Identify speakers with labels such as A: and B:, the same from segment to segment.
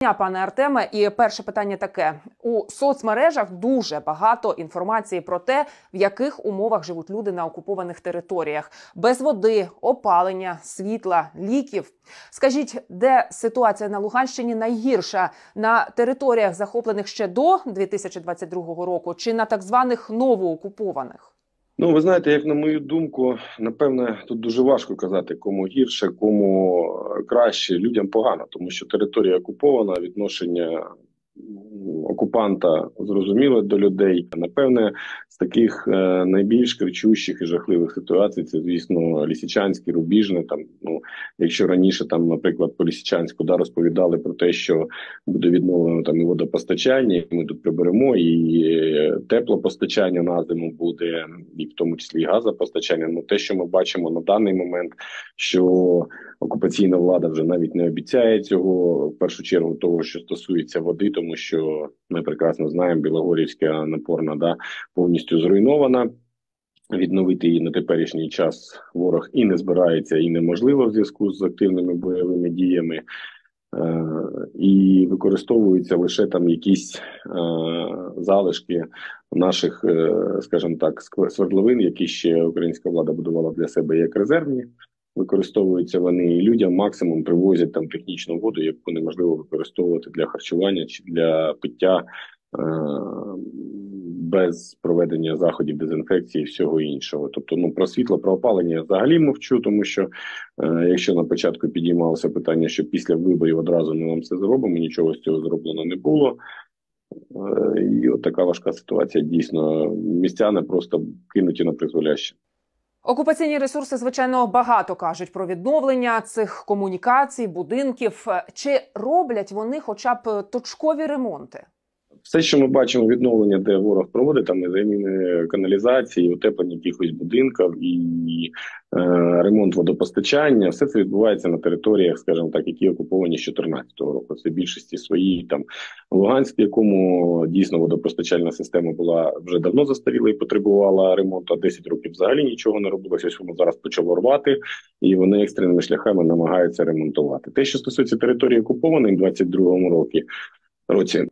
A: Дня, пане Артеме, і перше питання таке: у соцмережах дуже багато інформації про те, в яких умовах живуть люди на окупованих територіях, без води, опалення, світла, ліків. Скажіть, де ситуація на Луганщині найгірша на територіях, захоплених ще до 2022 року, чи на так званих новоокупованих?
B: Ну, ви знаєте, як на мою думку, напевне, тут дуже важко казати, кому гірше, кому краще. Людям погано, тому що територія окупована, відношення окупанта зрозуміло до людей. Напевне, з таких е, найбільш кричущих і жахливих ситуацій це, звісно, Лісічанське, Рубіжне. Там ну, якщо раніше там, наприклад, по Лісічанську да розповідали про те, що буде відновлено там і водопостачання, і ми тут приберемо, і е, теплопостачання на зиму буде, і в тому числі і газопостачання. Ну те, що ми бачимо на даний момент, що окупаційна влада вже навіть не обіцяє цього в першу чергу, того що стосується води, тому що ми прекрасно знаємо, Білогорівська напорна да повністю зруйнована. Відновити її на теперішній час ворог і не збирається, і неможливо в зв'язку з активними бойовими діями, е, і використовуються лише там якісь е, залишки наших, е, скажімо так, свердловин, які ще українська влада будувала для себе як резервні використовуються вони і людям максимум привозять там технічну воду, яку неможливо використовувати для харчування чи для пиття. Е, без проведення заходів дезінфекції і всього іншого, тобто ну про світло, про опалення я взагалі мовчу, тому що е, якщо на початку підіймалося питання, що після виборів одразу ми вам все зробимо, нічого з цього зроблено не було. Е, і от така важка ситуація. Дійсно, містяни просто кинуті на призволяще.
A: Окупаційні ресурси, звичайно, багато кажуть про відновлення цих комунікацій, будинків. Чи роблять вони, хоча б точкові ремонти?
B: Все, що ми бачимо, відновлення, де ворог проводить там і заміни каналізації, утеплення якихось будинків і е, ремонт водопостачання, все це відбувається на територіях, скажімо так, які окуповані з 2014 року. Це більшості свої там Луганськ, якому дійсно водопостачальна система була вже давно застаріла і потребувала ремонту. а 10 років взагалі нічого не робилося. Ось воно зараз почало рвати, і вони екстреними шляхами намагаються ремонтувати. Те, що стосується території окупованої в 22-му році році е,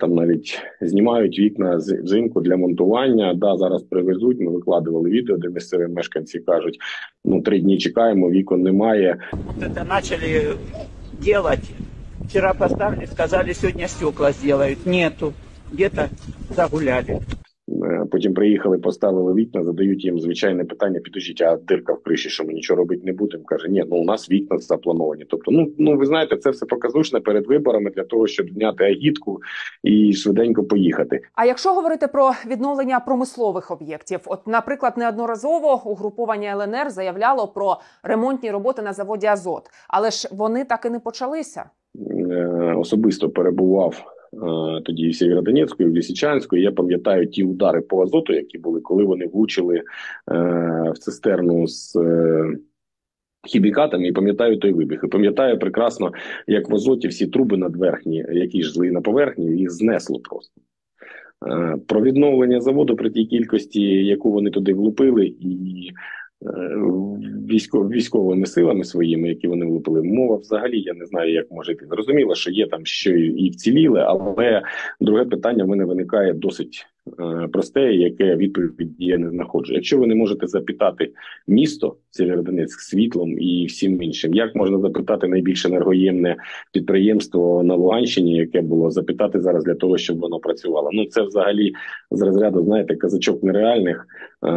B: там навіть знімають вікна взимку для монтування. Да, зараз привезуть. Ми викладували відео, де місцеві мешканці кажуть: ну три дні чекаємо, вікон немає.
C: Вот почали начали Вчора поставили, сказали, сьогодні стекла сделают. Нету. Где-то загуляли.
B: Потім приїхали, поставили вікна, задають їм звичайне питання: підожіть, а дирка в криші, що ми нічого робити не будемо. Каже, ні, ну у нас вікна заплановані. Тобто, ну ну ви знаєте, це все показушне перед виборами для того, щоб зняти агітку і швиденько поїхати.
A: А якщо говорити про відновлення промислових об'єктів, от, наприклад, неодноразово угруповання ЛНР заявляло про ремонтні роботи на заводі Азот, але ж вони так і не почалися.
B: Е, особисто перебував. Е, тоді в Сєвєродонецьку, і в Лісичанську. Я пам'ятаю ті удари по азоту, які були, коли вони влучили е, в цистерну з. Е, хімікатами і пам'ятаю той вибіг. І Пам'ятаю прекрасно, як в азоті всі труби надверхні, які ж на поверхні, їх знесло просто. Про відновлення заводу при тій кількості, яку вони туди влупили, і військов, військовими силами своїми, які вони влупили, мова взагалі я не знаю, як може йти. Зрозуміло, що є там що і вціліли, але друге питання в мене виникає досить Е, просте, яке відповідь я не знаходжу. Якщо ви не можете запитати місто Сєвєродонецьк світлом і всім іншим, як можна запитати найбільш енергоємне підприємство на Луганщині, яке було запитати зараз для того, щоб воно працювало? Ну це взагалі з розряду, знаєте, казачок нереальних е,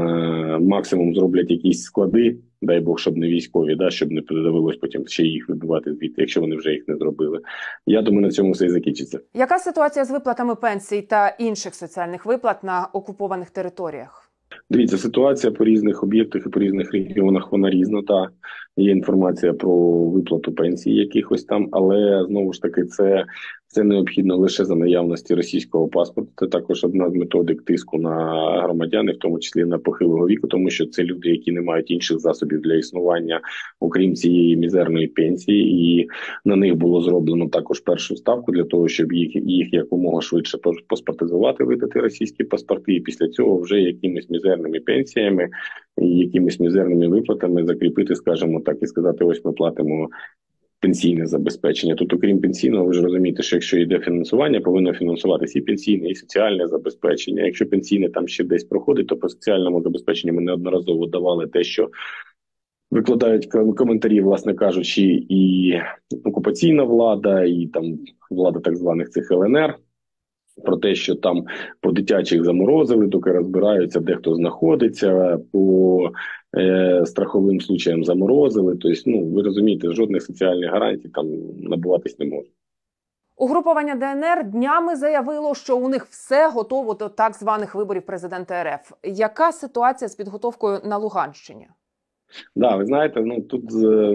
B: максимум зроблять якісь склади. Дай Бог, щоб не військові, да, щоб не довелось потім ще їх вибивати звідти, якщо вони вже їх не зробили. Я думаю, на цьому все і закінчиться.
A: Яка ситуація з виплатами пенсій та інших соціальних виплат на окупованих територіях?
B: Дивіться, ситуація по різних об'єктах і по різних регіонах вона різна. Та є інформація про виплату пенсій якихось там, але знову ж таки, це це необхідно лише за наявності російського паспорту. Це також одна з методик тиску на громадян, в тому числі на похилого віку, тому що це люди, які не мають інших засобів для існування, окрім цієї мізерної пенсії, і на них було зроблено також першу ставку для того, щоб їх їх якомога швидше паспортизувати, видати російські паспорти, і після цього вже якимись мізерними пенсіями якимись мізерними виплатами закріпити, скажімо так, і сказати: ось ми платимо пенсійне забезпечення. Тут, окрім пенсійного, ви ж розумієте, що якщо йде фінансування, повинно фінансуватися і пенсійне, і соціальне забезпечення. Якщо пенсійне там ще десь проходить, то по соціальному забезпеченню ми неодноразово давали те, що викладають коментарі, власне кажучи, і окупаційна влада, і там влада так званих цих ЛНР. Про те, що там по дитячих заморозили, доки розбираються, де хто знаходиться, по е, страховим случаям заморозили. Тобто, ну ви розумієте, жодних соціальних гарантій там набуватись не може.
A: Угруповання ДНР днями заявило, що у них все готово до так званих виборів президента РФ. Яка ситуація з підготовкою на Луганщині?
B: Да, ви знаєте, ну тут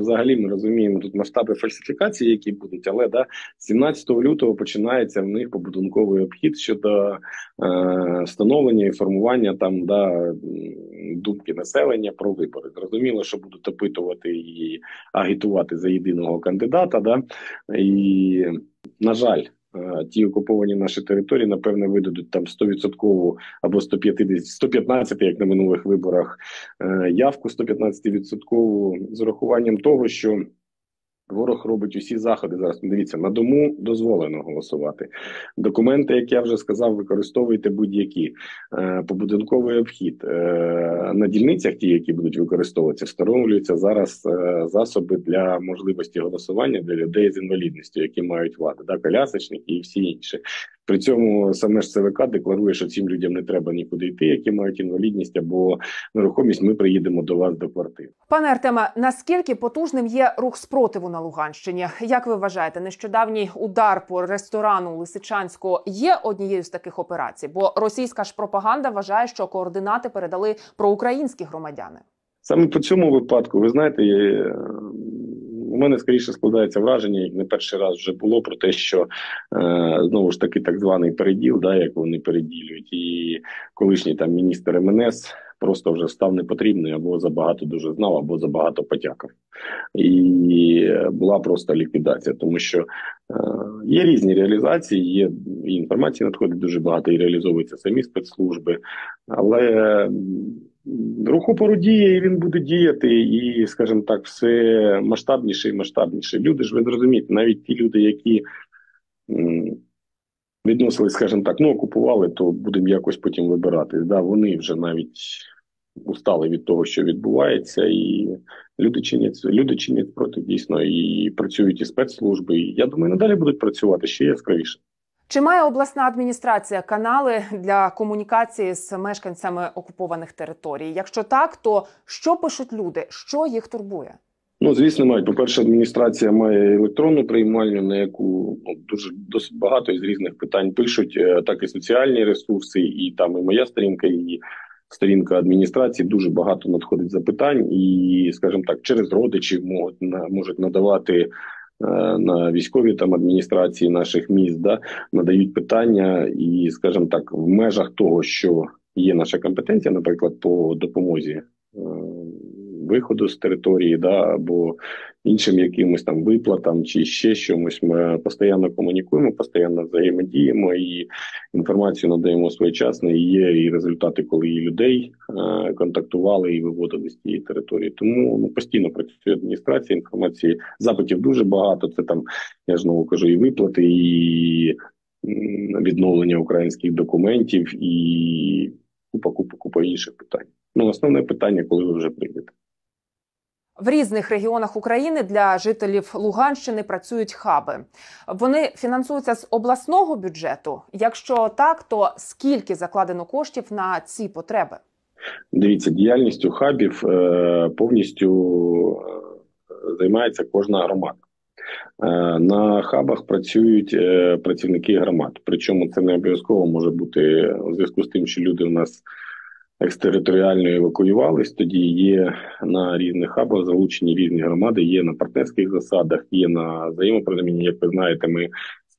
B: взагалі ми розуміємо тут масштаби фальсифікації, які будуть, але да, 17 лютого починається в них побудунковий обхід щодо е, встановлення і формування там да думки населення про вибори. Зрозуміло, що будуть опитувати і агітувати за єдиного кандидата. Да, І на жаль. Е, ті окуповані наші території, напевне, видадуть там 100% або 150, 115, як на минулих виборах, е, явку 115% з урахуванням того, що Ворог робить усі заходи зараз. Дивіться, на дому дозволено голосувати. Документи, як я вже сказав, використовуйте будь-які е, побудинковий обхід е, на дільницях, ті, які будуть використовуватися, встановлюються зараз е, засоби для можливості голосування для людей з інвалідністю, які мають влади, да, колясочники і всі інші. При цьому саме ж ЦВК декларує, що цим людям не треба нікуди йти, які мають інвалідність або нерухомість. Ми приїдемо до вас до квартири.
A: Пане Артеме, наскільки потужним є рух спротиву на Луганщині? Як ви вважаєте, нещодавній удар по ресторану Лисичанську є однією з таких операцій? Бо російська ж пропаганда вважає, що координати передали проукраїнські громадяни.
B: Саме по цьому випадку, ви знаєте, у мене скоріше складається враження, як не перший раз вже було про те, що е, знову ж таки так званий переділ, да, як вони переділюють, і колишній там міністр МНС просто вже став непотрібний або забагато дуже знав, або забагато потякав. І була просто ліквідація, тому що е, є різні реалізації, є і інформації надходить дуже багато і реалізовуються самі спецслужби, але рухопору діє, і він буде діяти, і, скажімо так, все масштабніше і масштабніше. Люди ж ви зрозумієте, навіть ті люди, які відносили, скажімо так, ну окупували, то будемо якось потім вибирати. Да, Вони вже навіть устали від того, що відбувається, і люди чинять люди чинять проти дійсно і працюють і спецслужби. І я думаю, надалі будуть працювати ще яскравіше.
A: Чи має обласна адміністрація канали для комунікації з мешканцями окупованих територій? Якщо так, то що пишуть люди? Що їх турбує?
B: Ну, звісно, мають. По перше, адміністрація має електронну приймальню, на яку ну, дуже досить багато із різних питань пишуть, е, так і соціальні ресурси, і там і моя сторінка, і сторінка адміністрації. Дуже багато надходить запитань, і, скажімо так, через родичів можуть можуть надавати Е, на військові там адміністрації наших міст, да надають питання, і, скажімо так, в межах того, що є наша компетенція, наприклад, по допомозі е, виходу з території, да або іншим якимось там виплатам чи ще чомусь. Ми постійно комунікуємо, постійно взаємодіємо і інформацію надаємо своєчасно. І Є і результати, коли і людей е, контактували і виводили з тієї території. Тому ну постійно працює адміністрація. Інформації запитів дуже багато. Це там я ж знову кажу, і виплати, і відновлення українських документів, і купа купа купа інших питань. Ну основне питання, коли ви вже прийдете.
A: В різних регіонах України для жителів Луганщини працюють хаби. Вони фінансуються з обласного бюджету. Якщо так, то скільки закладено коштів на ці потреби?
B: Дивіться, діяльністю хабів е, повністю е, займається кожна громада. Е, на хабах працюють працівники громад. Причому це не обов'язково може бути у зв'язку з тим, що люди у нас екстериторіально евакуювались. Тоді є на різних хабах залучені різні громади. Є на партнерських засадах, є на взаємопорозумінні. Як ви знаєте, ми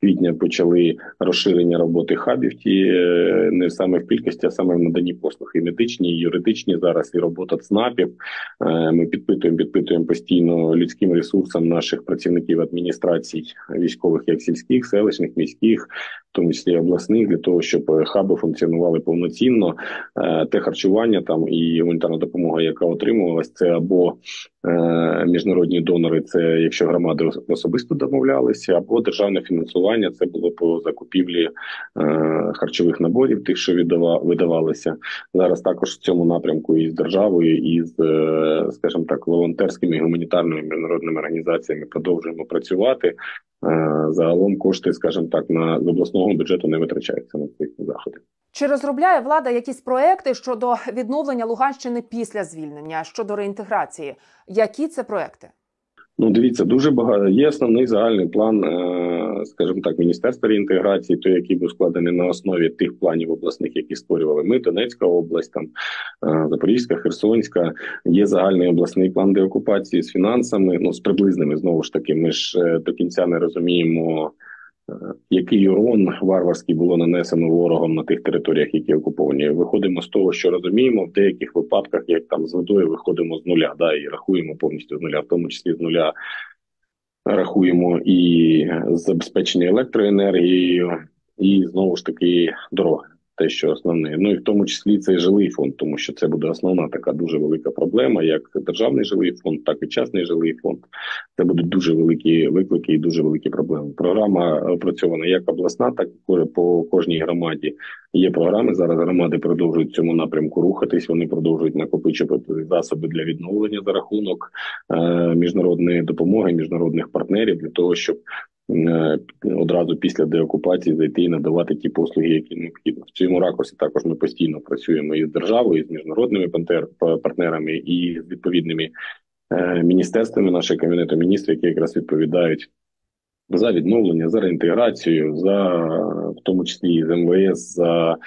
B: квітня почали розширення роботи хабів. Ті е, не саме в кількості, а саме в наданні послуг і медичні, і юридичні зараз і робота ЦНАПів. Е, Ми підпитуємо, підпитуємо постійно людським ресурсам наших працівників адміністрацій військових, як сільських, селищних, міських, в тому числі обласних, для того, щоб е, хаби функціонували повноцінно. Те харчування там і гуманітарна допомога, яка отримувалась, це або міжнародні донори, це якщо громади особисто домовлялися, або державне фінансування. Це було по закупівлі е, харчових наборів, тих, що видавалися зараз. Також в цьому напрямку і з державою, і з, е, скажімо так, волонтерськими гуманітарними міжнародними організаціями продовжуємо працювати. Е, Загалом кошти, скажімо так, на з обласного бюджету не витрачаються на ці заходи.
A: Чи розробляє влада якісь проекти щодо відновлення Луганщини після звільнення щодо реінтеграції? Які це проекти?
B: Ну, дивіться, дуже багато. Є основний загальний план, е, скажімо так, міністерства реінтеграції, той, який був складений на основі тих планів обласних, які створювали ми, Донецька область, там е, Запорізька, Херсонська. Є загальний обласний план деокупації з фінансами. Ну з приблизними знову ж таки. Ми ж е, до кінця не розуміємо. Е, Який урон варварський було нанесено ворогом на тих територіях, які окуповані, виходимо з того, що розуміємо в деяких випадках, як там з водою виходимо з нуля, да і рахуємо повністю з нуля, в тому числі з нуля рахуємо і забезпечення електроенергією, і знову ж таки дороги. Те, що основне, ну і в тому числі це жилий фонд, тому що це буде основна така дуже велика проблема, як державний жилий фонд, так і частний жилий фонд. Це будуть дуже великі виклики і дуже великі проблеми. Програма опрацьована як обласна, так і по кожній громаді. Є програми. Зараз громади продовжують в цьому напрямку рухатись. Вони продовжують накопичувати засоби для відновлення за рахунок е, міжнародної допомоги, міжнародних партнерів для того, щоб одразу після деокупації зайти і надавати ті послуги, які необхідно. В цьому ракурсі також ми постійно працюємо із державою, і з міжнародними партнерами і з відповідними е, міністерствами нашого кабінету міністрів, які якраз відповідають за відновлення, за реінтеграцію, за в тому числі з МВС, за е,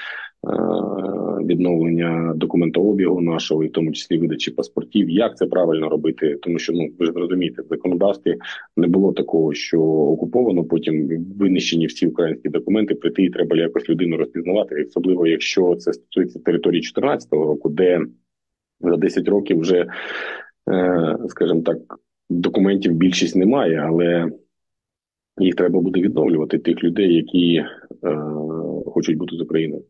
B: відновлення документообігу нашого, і в тому числі видачі паспортів. Як це правильно робити? Тому що ну ви ж розумієте, в законодавстві не було такого, що окуповано, потім винищені всі українські документи, прийти і треба якось людину розпізнавати, особливо якщо це стосується території 2014 року, де за 10 років вже, е, скажімо так, документів більшість немає, але їх треба буде відновлювати тих людей, які е, хочуть бути з Україною.